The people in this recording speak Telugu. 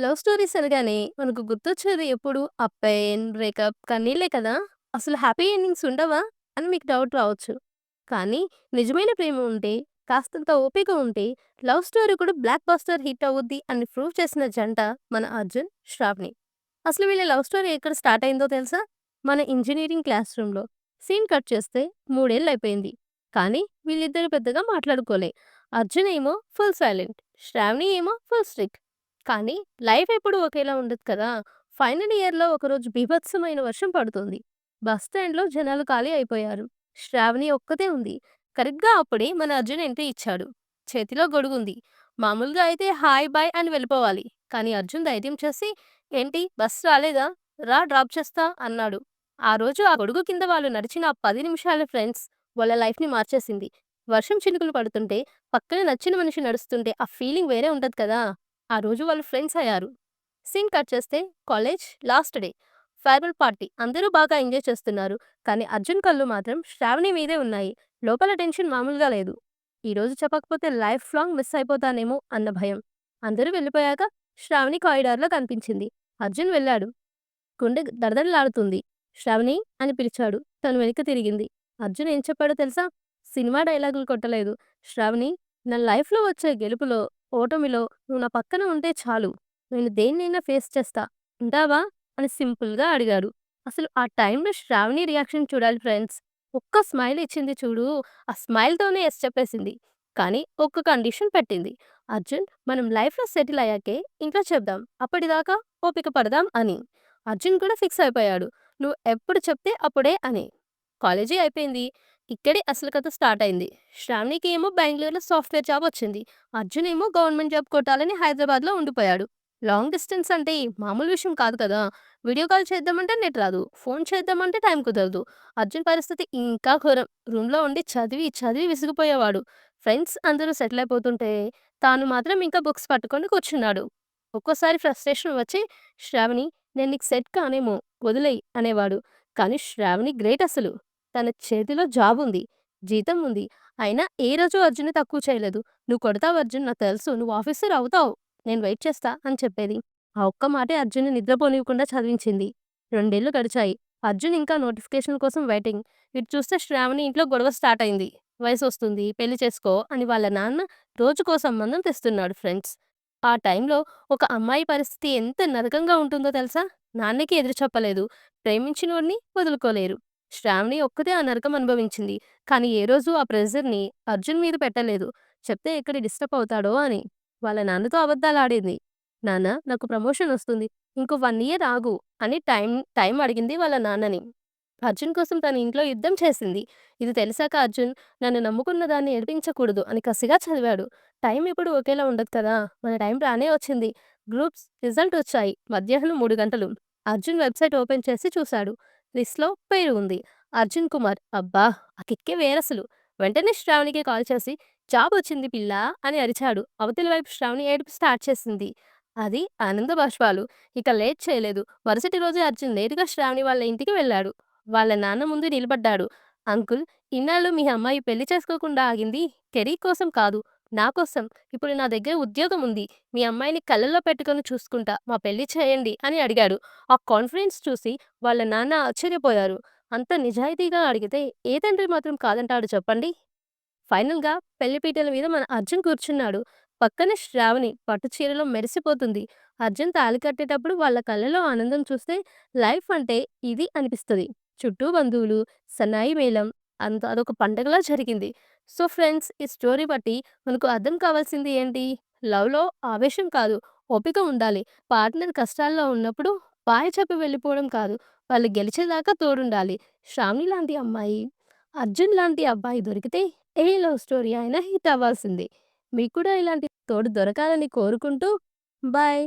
లవ్ స్టోరీస్ అనగానే మనకు గుర్తొచ్చేది ఎప్పుడు ఆ బ్రేకప్, కన్నీళ్ళే కదా! అసలు హ్యాపీ ఎండింగ్స్ ఉండవా? అని మీకు డౌట్ రావచ్చు. కానీ నిజమైన ప్రేమ ఉంటే, కాస్తంత ఓపిక ఉంటే, లవ్ స్టోరీ కూడా బ్లాక్ బాస్టర్ హిట్ అవుద్ది అని ప్రూవ్ చేసిన జంట మన అర్జున్, శ్రావణి. అసలు వీళ్ళ లవ్ స్టోరీ ఎక్కడ స్టార్ట్ అయిందో తెలుసా? మన ఇంజనీరింగ్ క్లాస్ రూమ్‌లో. సీన్ కట్ చేస్తే మూడేళ్ళు అయిపోయింది కానీ వీళ్ళిద్దరూ పెద్దగా మాట్లాడుకోలే. అర్జున్ ఏమో ఫుల్ సైలెంట్. శ్రావణి ఏమో ఫుల్ స్ట్రిక్ట్. కానీ లైఫ్ ఎప్పుడూ ఒకేలా ఉండదు కదా! ఫైనల్ ఇయర్‌లో ఒకరోజు బీభత్సమైన వర్షం పడుతోంది. బస్ స్టాండ్‌లో జనాలు ఖాళీ అయిపోయారు. శ్రావణి ఒక్కతే ఉంది. కరెక్ట్‌గా అప్పుడే మన అర్జున్ ఎంట్రీ ఇచ్చాడు. చేతిలో గొడుగుంది. మామూలుగా అయితే హాయ్, బాయ్ అని వెళ్ళిపోవాలి. కానీ అర్జున్ ధైర్యం చేసి ఏంటి బస్ రాలేదా? రా డ్రాప్ చేస్తా అన్నాడు. ఆ రోజు ఆ గొడుగు కింద వాళ్ళు నడిచిన పది నిమిషాల ఫ్రెండ్స్ వాళ్ళ లైఫ్‌ని మార్చేసింది. వర్షం చినుకులు పడుతుంటే, పక్కన నచ్చిన మనిషి నడుస్తుంటే ఆ ఫీలింగ్ వేరే ఉంటుంది కదా! ఆ రోజు వాళ్ళు ఫ్రెండ్స్ అయ్యారు. సీన్ కట్ చేస్తే college last day. Farewell party. అందరూ బాగా ఎంజాయ్ చేస్తున్నారు. కానీ అర్జున్ కళ్ళు మాత్రం శ్రావణి మీదే ఉన్నాయి. లోపల టెన్షన్ మామూలుగా లేదు. ఈరోజు చెప్పకపోతే లైఫ్ లాంగ్ మిస్ అయిపోతానేమో అన్న భయం. అందరూ వెళ్ళిపోయాక శ్రావణి కారిడార్‌లో కనిపించింది. అర్జున్ వెళ్ళాడు. గుండె దడదడలాడుతుంది. శ్రావణి అని పిలిచాడు. తను వెనుక తిరిగింది. అర్జున్ ఏం చెప్పాడో తెలుసా? సినిమా డైలాగులు కొట్టలేదు. శ్రావణి నా లైఫ్‌లో వచ్చే గెలుపులో, ఓటమిలో నువ్వు నా పక్కన ఉంటే చాలు. నేను దేన్నైనా ఫేస్ చేస్తా. ఉంటావా? అని సింపుల్‌గా అడిగాడు. అసలు ఆ టైంలో శ్రావణి రియాక్షన్ చూడాలి ఫ్రెండ్స్. ఒక్క స్మైల్ ఇచ్చింది చూడు. ఆ స్మైల్‌తోనే ఎస్ చెప్పేసింది. కానీ ఒక్క కండిషన్ పెట్టింది. అర్జున్ మనం లైఫ్‌లో సెటిల్ అయ్యాకే ఇంట్లో చెప్దాం. అప్పటిదాకా ఓపిక పడదాం అని. అర్జున్ కూడా ఫిక్స్ అయిపోయాడు. నువ్వు ఎప్పుడు చెప్తే అప్పుడే అని. కాలేజీ అయిపోయింది. ఇక్కడే అసలు కథ స్టార్ట్ అయింది. శ్రావణికి ఏమో బెంగళూరులో సాఫ్ట్‌వేర్ జాబ్ వచ్చింది. అర్జున్ ఏమో గవర్నమెంట్ జాబ్ కొట్టాలని హైదరాబాద్‌లో ఉండిపోయాడు. లాంగ్ డిస్టెన్స్ అంటే మామూలు విషయం కాదు కదా! వీడియో కాల్ చేద్దామంటే నెట్ రాదు. ఫోన్ చేద్దామంటే టైం కుదరదు. అర్జున్ పరిస్థితి ఇంకా ఘోరం. రూమ్‌లో ఉండి చదివి, చదివి విసిగిపోయేవాడు. ఫ్రెండ్స్ అందరూ సెటిల్ అయిపోతుంటే, తాను మాత్రం ఇంకా బుక్స్ పట్టుకొని కూర్చున్నాడు. ఒక్కోసారి ఫ్రస్ట్రేషన్ వచ్చి శ్రావణి నేను నీకు సెట్ కానేమో వదిలేయి అనేవాడు. కానీ శ్రావణి గ్రేట్ అసలు. తన చేతిలో జాబ్ ఉంది. జీతం ఉంది. అయినా ఏ రోజు అర్జున్ తక్కువ చేయలేదు. నువ్వు కొడతావు అర్జున్ నాకు తెలుసు. నువ్వు ఆఫీసర్ అవుతావు. నేను వెయిట్ చేస్తా అని చెప్పేది. ఆ ఒక్క మాటే అర్జున్‌ని నిద్రపోనివ్వకుండా చదివించింది. రెండేళ్ళు గడిచాయి. అర్జున్ ఇంకా నోటిఫికేషన్ కోసం వెయిటింగ్. ఇటు చూస్తే శ్రావణి ఇంట్లో గొడవ స్టార్ట్ అయింది. వయసొస్తుంది. పెళ్ళి చేసుకో అని వాళ్ళ నాన్న రోజుకో సంబంధం తెస్తున్నాడు ఫ్రెండ్స్. ఆ టైంలో ఒక అమ్మాయి పరిస్థితి ఎంత నరకంగా ఉంటుందో తెలుసా? నాన్నకి ఎదురు చెప్పలేదు. ప్రేమించినోడిని వదులుకోలేరు. శ్రావణి ఒక్కతే ఆ నరకం అనుభవించింది. కానీ ఏ రోజు ఆ ప్రెజర్ని అర్జున్ మీద పెట్టలేదు. చెప్తే ఎక్కడ డిస్టర్బ్ అవుతాడో అని. వాళ్ళ నాన్నతో అబద్ధాలాడింది. నాన్న నాకు ప్రమోషన్ వస్తుంది. ఇంకో 1 ఇయర్ ఆగు అని టైం టైం అడిగింది వాళ్ళ నాన్నని. అర్జున్ కోసం తన ఇంట్లో యుద్ధం చేసింది. ఇది తెలిసాక అర్జున్ నన్ను నమ్ముకున్న దాన్ని ఏడిపించకూడదు అని కసిగా చదివాడు. టైం ఎప్పుడూ ఒకేలా ఉండదు కదా! మన టైం రానే వచ్చింది. గ్రూప్స్ రిజల్ట్ వచ్చాయి. మధ్యాహ్నం 3 గంటలు. అర్జున్ వెబ్‌సైట్ ఓపెన్ చేసి చూశాడు. లిస్ట్‌లో పేరు ఉంది. అర్జున్ కుమార్. అబ్బా! ఆ కిక్కే వేరసలు. వెంటనే శ్రావణికి కాల్ చేసి జాబ్ వచ్చింది పిల్ల అని అరిచాడు. అవతలి వైపు శ్రావణి ఏడుపు స్టార్ట్ చేసింది. అది ఆనంద బాష్పాలు. ఇక లేట్ చేయలేదు. మరుసటి రోజు అర్జున్ నేరుగా శ్రావణి వాళ్ళ ఇంటికి వెళ్ళాడు. వాళ్ళ నాన్న ముందు నిలబడ్డాడు. అంకుల్ ఇన్నాళ్ళు మీ అమ్మాయి పెళ్ళి చేసుకోకుండా ఆగింది కెరీర్ కోసం కాదు. నా కోసం. ఇప్పుడు నా దగ్గర ఉద్యోగం ఉంది. మీ అమ్మాయిని కళ్ళలో పెట్టుకొని చూసుకుంటా. మా పెళ్ళి చేయండి అని అడిగాడు. ఆ కాన్ఫిడెన్స్ చూసి వాళ్ళ నాన్న ఆశ్చర్యపోయారు. అంత నిజాయితీగా అడిగితే ఏ తండ్రి మాత్రం కాదంటాడు చెప్పండి? ఫైనల్‌గా పెళ్ళిపీటల మీద మన అర్జున్ కూర్చున్నాడు. పక్కన శ్రావణి పట్టు చీరలో మెరిసిపోతుంది. అర్జున్ తాళి కట్టేటప్పుడు వాళ్ళ కళ్ళలో ఆనందం చూస్తే లైఫ్ అంటే ఇది అనిపిస్తుంది చుట్టూ బంధువులు, సన్నాయి మేళం అంత అదొక పండగలా జరిగింది. సో ఫ్రెండ్స్ ఈ స్టోరీ బట్టి మనకు అర్థం కావాల్సింది ఏంటి? లవ్‌లో ఆవేశం కాదు. ఓపిక ఉండాలి. పార్ట్నర్ కష్టాల్లో ఉన్నప్పుడు పాయ చెప్పి వెళ్ళిపోవడం కాదు. వాళ్ళు గెలిచేదాకా తోడుండాలి. శ్రావణి లాంటి అమ్మాయి, అర్జున్ లాంటి అబ్బాయి దొరికితే ఏ లవ్ స్టోరీ అయినా హిట్ అవ్వాల్సింది మీకు కూడా ఇలాంటి తోడు దొరకాలని కోరుకుంటూ బాయ్.